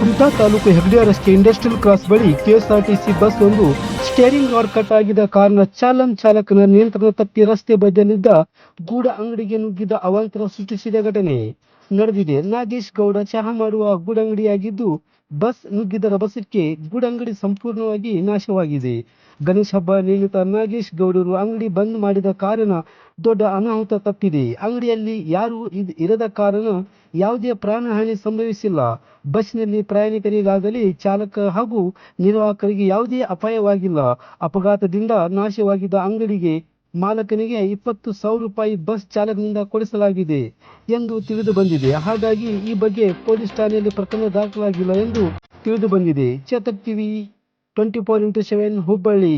ಕುಮಟಾ ತಾಲೂಕು ಹೆಗ್ಡೆ ರಸ್ತೆ industrial cross ಬಳಿ KSRTC bus ಒಂದು ಸ್ಟೇರಿಂಗ್ ರಾಡ್ ಕಟ್ ಆಗಿದ ಕಾರಣ ಚಾಲನ್ ಚಾಲಕನ ನಿಯಂತ್ರಣ ತಪ್ಪಿ ರಸ್ತೆ ಬದಿಯಲ್ಲಿದ್ದ ಗೂಡ ಅಂಗಡಿಗೆ ನುಗ್ಗಿದ ಅವಾಂತರ ಸೃಷ್ಟಿಸಿದ ಘಟನೆ ನಡೆದಿದೆ. ನಾಗೇಶ್ ಗೌಡ ಚಹಾ ಮಾಡುವ ಗೂಡಂಗಡಿಯಾಗಿದ್ದು ಬಸ್ ನುಗ್ಗಿದ ರಭಸಕ್ಕೆ ಗೂಡಂಗಡಿ ಸಂಪೂರ್ಣವಾಗಿ ನಾಶವಾಗಿದೆ. ಗಣೇಶ ಹಬ್ಬ ನಿಯಮಿತ ನಾಗೇಶ್ ಗೌಡರು ಅಂಗಡಿ ಬಂದ್ ಮಾಡಿದ ಕಾರಣ ದೊಡ್ಡ ಅನಾಹುತ ತಪ್ಪಿದೆ. ಅಂಗಡಿಯಲ್ಲಿ ಯಾರೂ ಇರದ ಕಾರಣ ಯಾವುದೇ ಪ್ರಾಣಹಾನಿ ಸಂಭವಿಸಿಲ್ಲ. ಬಸ್ನಲ್ಲಿ ಪ್ರಯಾಣಿಕರಿಗಾಗಲಿ ಚಾಲಕ ಹಾಗೂ ನಿರ್ವಾಹಕರಿಗೆ ಯಾವುದೇ ಅಪಾಯವಾಗಿಲ್ಲ. ಅಪಘಾತದಿಂದ ನಾಶವಾಗಿದ್ದ ಅಂಗಡಿಗೆ ಮಾಲಕನಿಗೆ ಇಪ್ಪತ್ತು ಸಾವಿರ ರೂಪಾಯಿ ಬಸ್ ಚಾಲಕನಿಂದ ಕೊಡಿಸಲಾಗಿದೆ ಎಂದು ತಿಳಿದು ಬಂದಿದೆ ಹಾಗಾಗಿ ಈ ಬಗ್ಗೆ ಪೊಲೀಸ್ ಠಾಣೆಯಲ್ಲಿ ಪ್ರಕರಣ ದಾಖಲಾಗಿಲ್ಲ ಎಂದು ತಿಳಿದು ಬಂದಿದೆ Chetak TV twenty four into seven Hubballi.